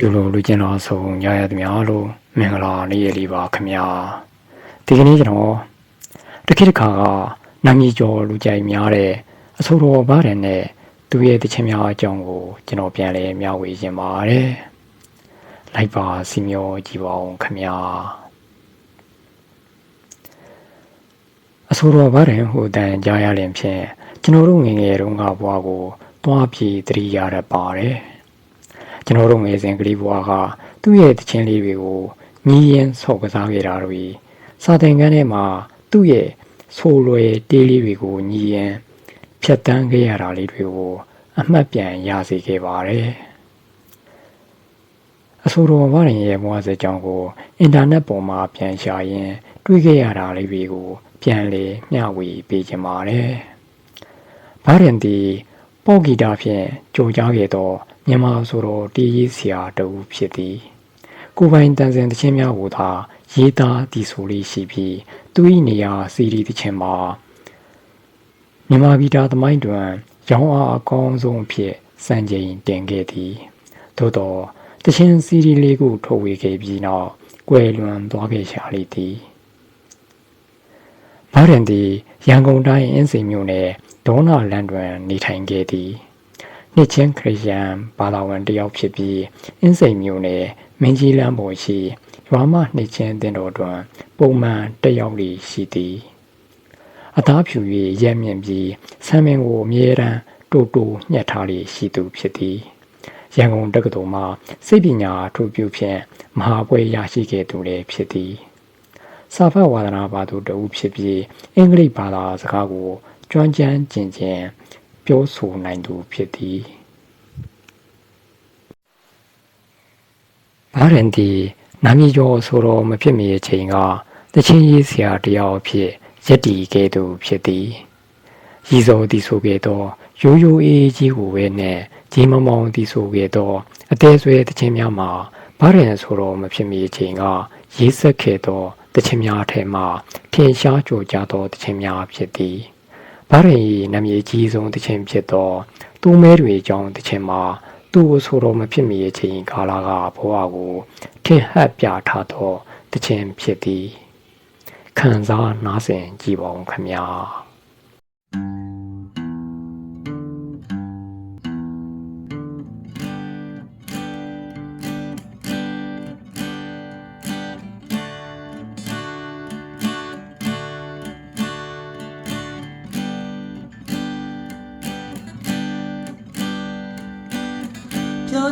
လူလိုလူချင်းတော်ဆုံးရရသမျှလို့မင်္ဂလာနေ့ရက်လေးပါခင်ဗျာဒီကနေ့ကျွန်တော်တခိတခါကနာမည်ကျော်လူကြိုက်များတဲ့အဆိုတော်ဘားတယ်နဲ့သူရဲ့တခြင်းများအကြောင်းကိုကျွန်တော်ပြန်လဲမျှဝေခြင်းပါတယ်လိုက်ပါစီမျောကြည့်ပါဦးခင်ဗျာအဆိုတော်ဘားတယ်ဟိုတန်ကြားရရင်ဖြင့်ကျွန်တော်တို့ငယ်ငယ်တုန်းကဘွားကိုတွားပြေးတတိရတတ်ပါတယ် ကျွန်တော်တို့ငယ်စဉ်ကလေးဘွားကသူ့ရဲ့တခြင်းလေးတွေကိုညီးရင်ဆော့ကစားခဲ့တာတွေစာသင်ခန်းထဲမှာသူ့ရဲ့ဆိုလွယ်တေးလေးတွေကိုညီးရင်ဖြတ်တန်းခဲ့ရတာလေးတွေကိုအမှတ်ပြန်ရစေခဲ့ပါတယ်အဆိုတော်ဘာရင်ရဲ့ဘဝစကြောင်းကိုအင်တာနက်ပေါ်မှာပြန်ရှာရင်းတွေ့ခဲ့ရတာလေးတွေကို ပြန်လေမျှဝေပေးခြင်းပါတယ်ဘာရင်ဒီပေါ့ဂီတာဖြင့်ကြိုကြားခဲ့သော မြန်မာဆိုတော်တီးရေးဆရာတဦးဖြစ်သည် ကိုပိုင်တန်စင်တခြင်းများကိုသာရေးသားတည်ဆိုလေးရှိပြီးသူ၏နေရာစီရီတခြင်းမှာမြန်မာဂီတာသမိုင်းတွင်ရောင်းအားအကောင်းဆုံးအဖြစ်စံချိန်တင်ခဲ့သည်သို့သောတခြင်းစီရီလေးကိုထုတ်ဝေခဲ့ပြီးနောက်ကွယ်လွန်သွားခဲ့ရှာလိမ့်သည်ဘာရင်သည်ရန်ကုန်တိုင်းအင်းစိန်မြို့နယ်ဒေါနာလန်တွင်နေထိုင်ခဲ့သည် နှစ်ချင်းခရစ်ယာန်ဘာသာဝင်တစ်ယောက်ဖြစ်ပြီးအင်းစိန်မြို့နယ်မင်းကြီးလမ်းပေါ်ရှိရွာမနှစ်ချင်းတင်တော်တွင်ပုံမှန်တက်ရောက်နေရှိသည်အသားဖြူ၍ရက်မြင့်ပြီးဆမ်းမင်းကိုအမြဲတမ်းတူတူညှက်ထားလေရှိသူဖြစ်သည်ရန်ကုန်တက္ကသိုလ်မှစိတ်ပညာထုတ်ပြုဖြင့်မဟာပွဲရရှိခဲ့သူလည်းဖြစ်သည်စာဖတ်ဝါဒနာပါသူတဦးဖြစ်ပြီးအင်္ဂလိပ်ဘာသာစကားကိုကျွမ်းကျမ်းကျင်ကျင် ပြောဆိုနိုင်သူဖြစ်သည်ဘာရင်ဒီနာမည်ကျော်ဆိုတော့မဖြစ်မီအချိန်ကတချင်းရေးဆရာတယောက်အဖြစ်ရက်တီခဲ့သူဖြစ်သည်ရည်စောတည်ဆိုခဲ့သောရိုးရိုးအေးကြီးကိုပဲနဲ့ကြီးမမောင်တည်ဆိုခဲ့သောအသေးဆွဲတချင်းများမှာဘာရင်ဆိုတော့မဖြစ်မီအချိန်ကရေးဆက်ခဲ့သောတခြင်းများထဲမှထင်ရှားကြိုကြားသောတခြင်းများဖြစ်သည် ဗရင်၏နာမည်အကြီးဆုံးတခြင်းဖြစ်သောသူမဲတွေအကြောင်းတခြင်းမှာသူ့ဆိုတော်မဖြစ်မီအချိန်ကာလကဘဝကိုထင်ဟပ်ပြထားသောတခြင်းဖြစ်သည်ခံစားနားဆင်ကြည်ပါဦးခမညာ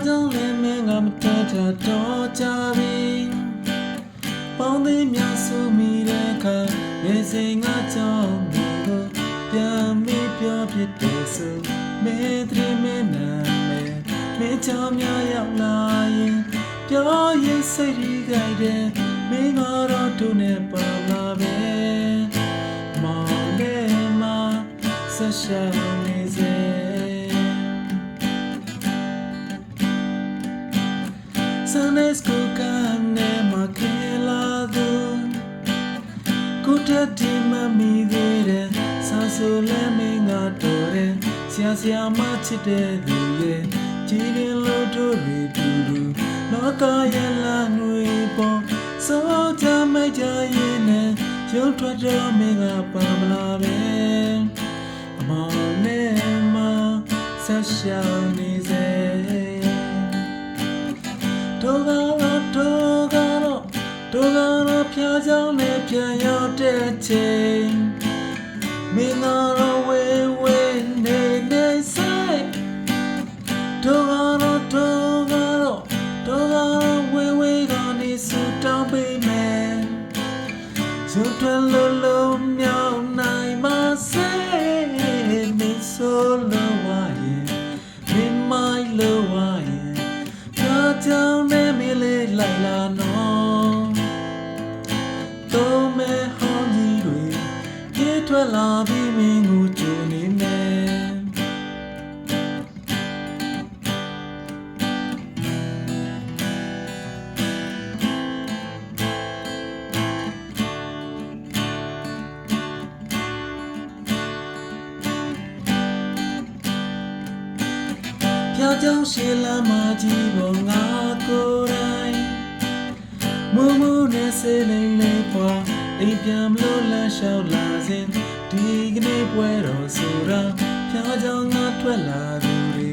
ကြောင်းလည်းမင်းကမတတ်တာတော့ကြပြီပေါင်းသေးများဆိုမိတဲ့အခါနေစဉ်ငါကြောင့်ကိုပြန်မပြောပြတဲ့ဆိုမင်းတည်းမင်းနာမယ်မင်းချောင်းများရောက်လာရင်ပြောရင်စိတ်ရီကြိုက်တယ်မင်းကတော့တို့နဲ့ပါလာပဲမောင်လေးမဆက်ရှာ နေစေ Sunday school can never kill a ကိုတက်ဒီမမီသေးတယ်ဆာဆိုလဲမင်းကတော်တယ်ဆရာဆရာမချစ် တဲ့လူရဲ့ကြည်ရင်လို့တို့တွေတူတူလောကရဲ့လမ်းတွေပေါ်စိုးကြမိုက်ကြရင်နဲ့ရုပ်ထွက်တော့မင်းကပါမလာပဲအမောင်နဲ့မဆက်ရှောင်နေစေတို့ကတော့တို့ကတော့တို့ကတော့ဖျားကြောင်းနဲ့ပြန်ရောက်တဲ့ချိန်မင်းကတော့ဝေးဝေးနေနေဆိုင်တို့ကတော့တို့ကတော့တို့ကတော့ဝေးဝေးကနေစူတောင်းပေးမယ်စူထွန်းလို့ ကြောင့်ရှေလာမကြီးပေါ်ငါကိုယ်တိုင်မမနဲ့စေနေနေပွားအိမ်ပြန်မလို့လမ်းလျှောက်လာစဉ်ဒီကနေ့ပွဲတော်ဆိုတာဖြားကြောင့်ငါထွက်လာသူတွေ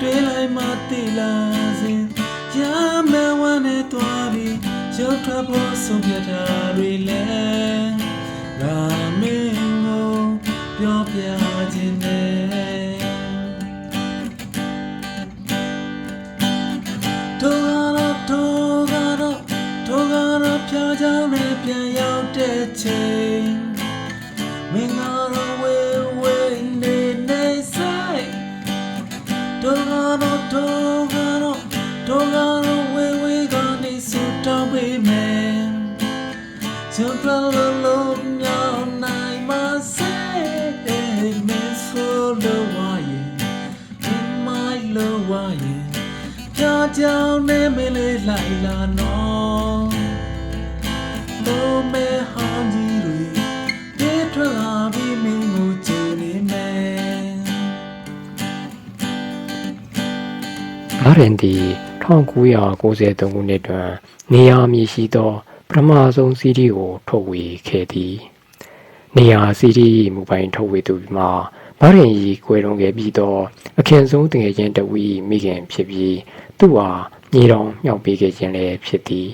တွေ့လိုက်မှသိလာစဉ်ရမဝနဲ့တွားပြီးရုပ်ထွက်ဖို့ဆုံးဖြတ်တာတွေလဲငါမင်းကိုပြောပြ တဲ့ ဂါရင်တီ1993ခုနှစ်တွင်နေရာအမည်ရှိသောပထမဆုံးစီးရီးကို ထုတ်ဝေခဲ့သည် နေရာစီးရီးမူပိုင်ထုတ်ဝေသူမှာဗရင်ဤကွယ်လွန်ခဲ့ပြီးသောအခင်ဆုံးတငယ်ချင်းတဝီမိခင်ဖြစ်ပြီးသူ့အားညီတော်မြောက်ပေးခဲ့ခြင်းလည်းဖြစ်သည်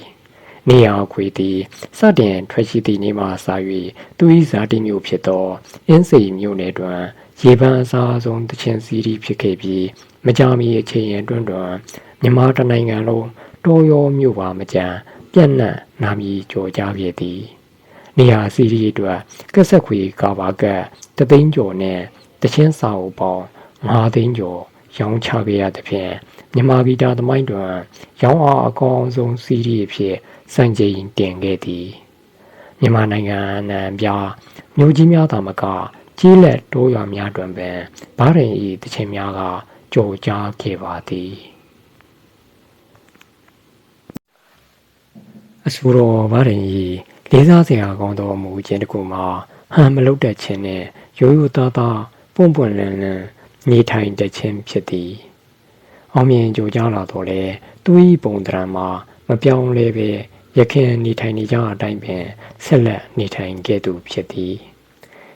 နေရာခွေသည်စတင်ထွက်ရှိသည့်နေ့မှစ၍သူ၏ဇာတိမျိုးဖြစ်သောအင်းစိန်မျိုးနယ်တွင် ရေပန်းအစားဆုံးတခြင်းစီးရီးဖြစ်ခဲ့ပြီးမကြာမီအချိန်အတွင်းတွင်မြန်မာတစ်နိုင်ငံလုံးတောရောမြို့ပါမကြမ်းပြန့်နှံ့နာမည်ကျော်ကြားခဲ့သည်နေရာစီးရီးအတွက်ကက်ဆက်ခွေကာဘာကတ်တသိန်းကျော်နဲ့တချင်းစာအုပ်ပေါင်း9သိန်းကျော်ရောင်းချခဲ့ရသဖြင့်မြန်မာဂီတသမိုင်းတွင်ရောင်းအားအကောင်းဆုံးစီးရီးအဖြစ်စံချိန်တင်ခဲ့သည်မြန်မာနိုင်ငံနံပြမြို့ကြီးများသာမက ကြီးလက်တိုးရွာများတွင်ပင်ဗားရင်ဤတခြင်းများကကြော်ကြားခဲ့ပါသည်အဆိုတော်ဗရင်ကြီးလေးစားစရာကောင်းသောမူခြင်းတစ်ခုမှာဟန်မလုတ်တတ်ခြင်းနဲ့ရိုးရိုးသားသားပွန့်ပွန့်လန်းလန်းနေထိုင်တတ်ခြင်းဖြစ်သည်အောင်မြင်ကြိုကြားလာတော့လေသူ၏ပုံတရံမှာမပြောင်းလဲပဲရခင်နေထိုင်နေကြအတိုင်းပင်ဆက်လက်နေထိုင်ခဲ့သူဖြစ်သည်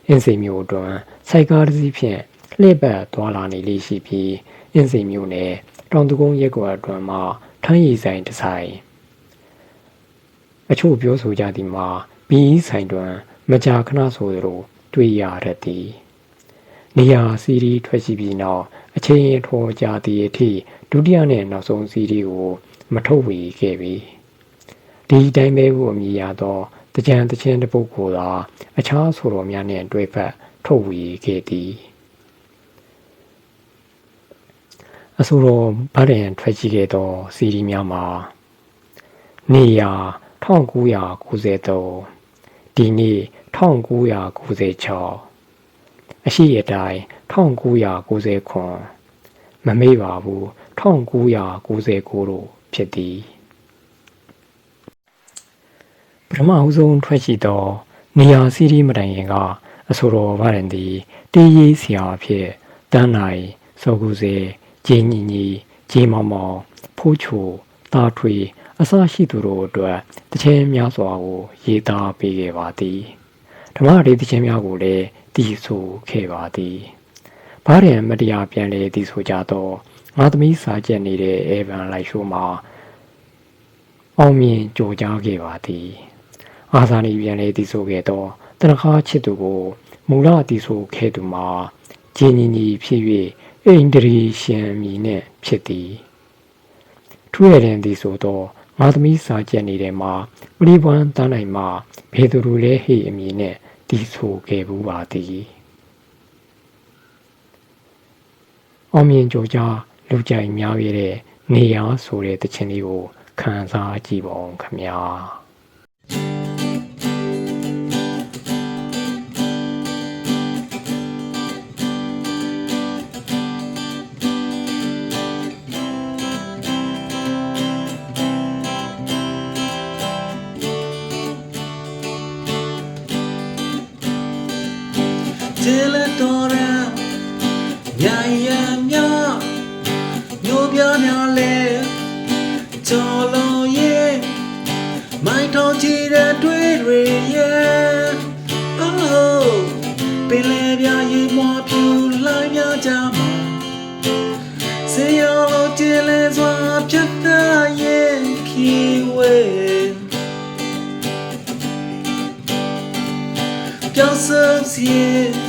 အင်းစိန်မျိုးအတွင်းစိုက်ကားတစ်စီးဖြင့်လှည့်ပတ်သွားလာနေလေရှိပြီးအင်းစိန်မျိုးနယ်တောင်သူကုန်းရက်ကွာအတွင်းမှာထမ်းရည်ဆိုင်တစ်ဆိုင်အချို့ပြောဆိုကြသည်မှာဘီဤဆိုင်တွင်မကြာခဏဆိုသလိုတွေ့ရတတ်သည်နေရာစီရီထွက်ရှိပြီးနောက်အချိန်အထောကြာသည့်အထိဒုတိယနှင့်နောက်ဆုံးစီရီကို မထုတ်ဝေခဲ့ပြီဒီအတိုင်းပဲကိုအမည်ရသော တကြံတချင်းတစ်ပုဒ်ကိုသာအခြားဆိုတော်များနှင့်တွေ့ဖက်ထုတ်ဝေခဲ့သည်အဆိုတော်ဗတ်ရင်ထွက်ရှိခဲ့သော စီရီများမှာနေရာ1993ဒီနေ့1996အရှိအတိုင်း1999မမေ့ပါဘူး1999တို့ဖြစ်သည် ပထမအဦးဆုံးထွက်ရှိသော နေရာစီးရီးမတိုင်ခင်ကအဆိုတော်ဗရင်သည်တေးရေးဆရာအဖြစ်တန်းနိုင်စောကူစေဂျင်းညီညီဂျင်းမောင်မောင်ဖိုးချိုတာထွေအစရှိသူတို့အတွက်တခြင်းများစွာကိုရေးသားပေးခဲ့ပါသည်ဓမ္မရေးတခြင်းများကိုလည်းတည်ဆိုခဲ့ပါသည်ဘားရန်မတရားပြန်လဲတည်ဆိုကြသောငါသမီးစာကျက်နေတဲ့အေဗန်လိုက်ရှိုးမှာအောင်မြင်ကြိုကြားခဲ့ပါသည် အာဇာနည်ပြန်လဲတည်ဆိုခဲ့သောတနခါချစ်သူကိုမူလတည်ဆိုခဲ့သူမှာဂျင်းညီညီဖြစ်၍အိန္ဒြေရှင်မီနှင့်ဖြစ်သည်ထူရတဲ့သည်ဆိုတော့ငါသမီးစာကျက်နေတဲ့မှာပရိပွမ်းတန်းနိုင်မှာဘေသူလူလဲဟိအမည်နဲ့တီးဆိုခဲ့ဘူးပါသည်အောင်မြင်ကြကြားလူကြိုင်များရတဲ့နေရာဆိုတဲ့တခြင်းလေးကိုခံစားကြည့်ပါဦးခမညာ ကျေလက်တော်ရန်ညာရန်များမျိုးပြများလဲကြော်လုံးရဲ့မိုင်းထောင်ကြည်တဲ့တွေ့တွေရဲ့အိုးပင်လေပြရေမွားဖြူလှိုင်းများကြမှာစေရောလို့ကြည်လဲစွာဖြတ်သန်းရဲ့ခီဝဲပြောင်းစစီ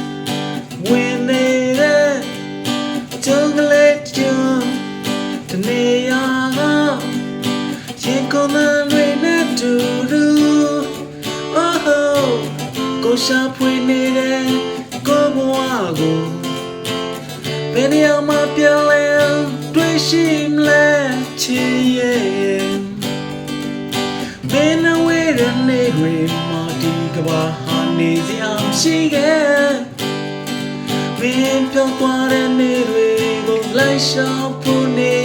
ရင်ကုန်သံတွေနဲ့တူတူ Oh oh ကိုရှာဖွေနေတဲ့ကိုဘဝကိုဘယ်နေရာမှာပြောင်းလဲတွေ့ရှိမလဲချစ်ရဲ့ဘယ်နှဝေးရနေတွေမှာဒီကဘာဟာနေစရာမရှိခဲ့မ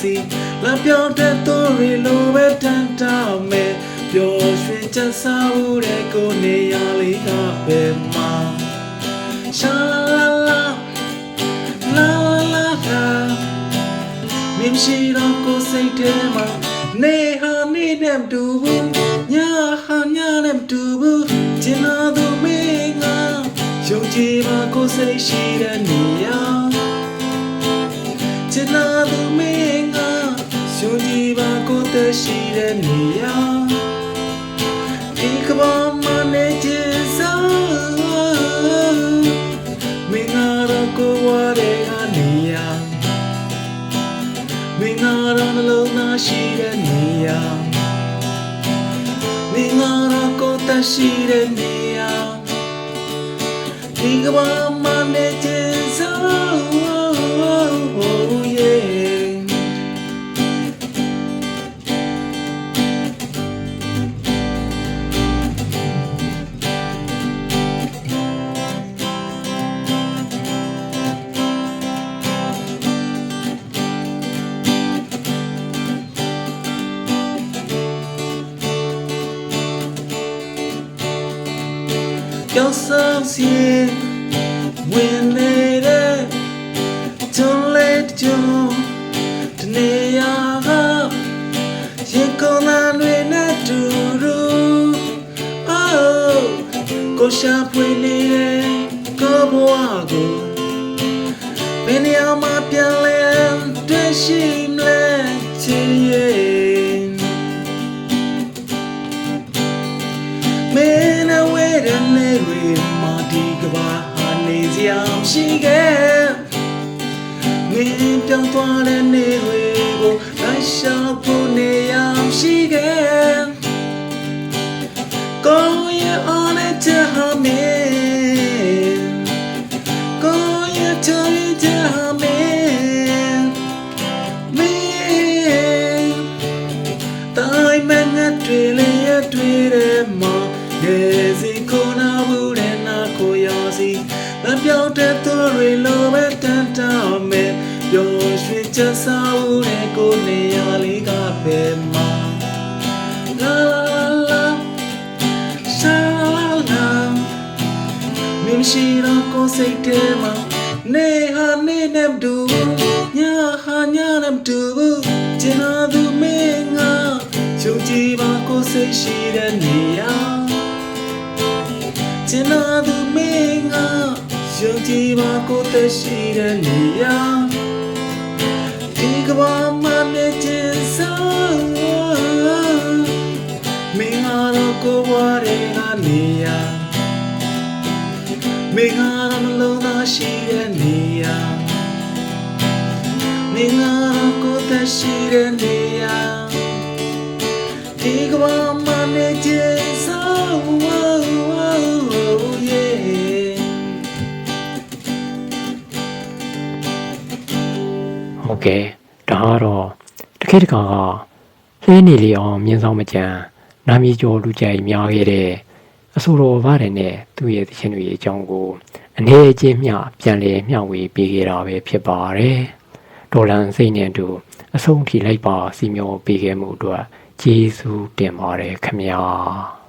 စီလက်ပြောင်းတဲ့သူတွေလိုပဲတန်တောင်းမဲ့ပျော်ရွှင်ချက်စားဘူးတဲ့ကိုနေရလေးကပဲမှာရှာလာလာ la la la မင်းရှိတော့ကိုယ်စိတ်ထဲမှာနေဟာနေနဲ့မတူဘူးညဟာညနဲ့မတူဘူးကျင်နာသူမင်းကယုံကြည်ပါကိုယ်စိတ်ရှိတဲ့နေရာကျင်နာ သက်ရှိတဲ့နေရာဒီကဘာမနေချင်စားမင်္ဂလာကိုဝရဲကနေရမင်္ဂလာနှလုံးသားရှိတဲ့နေရာမင်္ဂလာကိုတတ်ရှိတဲ့နေရာဒီကဘာမနေခြ င်းဆောင်စီဝင်နေတဲ့ဂျွန်လေးဂျွန်တနေရာကရင်ကုန်လာတွေနဲ့တူတူ Oh ကိုရှာဖွေနေတဲ့ကိုဘဝကိုဘယ်နေရာမှာပြန်လဲတွေ့ရှိ မရှိခဲ့မင်းပြောင်းသွားတဲ့နေတွေကိုလိုက်ရှောက်ဖို့နေရမရှိခဲ့ ရွှင်ချက်စားဦးတဲ့ကိုနေရလေးကပဲမှာလာလာလာရှာလာလာမင်းရှိတော့ကိုယ်စိတ်ထဲမှာနေဟာနေနဲ့မတူဘူးညဟာညနဲ့မတူဘူးကျင်နာသူမင်းကယုံကြည်ပါကိုယ်စိတ်ရှိတဲ့နေရာကျင်နာသူမင်းကယုံကြည်ပါကိုယ်သက်ရှိတဲ့နေရာ မင်္ဂလာနှလုံးသားရှိတဲ့နေရာမင်္ဂလာကိုယ်သက်ရှိတဲ့နေရာဒီကဘာမနေခြင်းစော yeah ဟုတ်ကဲ့ဒါကတော့တစ်ခေတ်တစ်ခါကလှင်းနေလေအောင်မြင်းဆောင်မကြံနာမည်ကျော်လူကြိုက်များခဲ့တဲ့ အဆိုတော်ဗတဲ့နဲ့သူ့ရဲ့သချင်းတွေအကြောင်းကိုအနေအချင်းမျှပြန်လည်မျှဝေပေးခဲ့တာပဲဖြစ်ပါတယ်ဒေါ်လန်စိတ်နဲ့အတူအဆုံးထိလိုက်ပါစီမျောပေးခဲ့မှုအတွက်ကျေးဇူးတင်ပါတယ်ခင်ဗျာ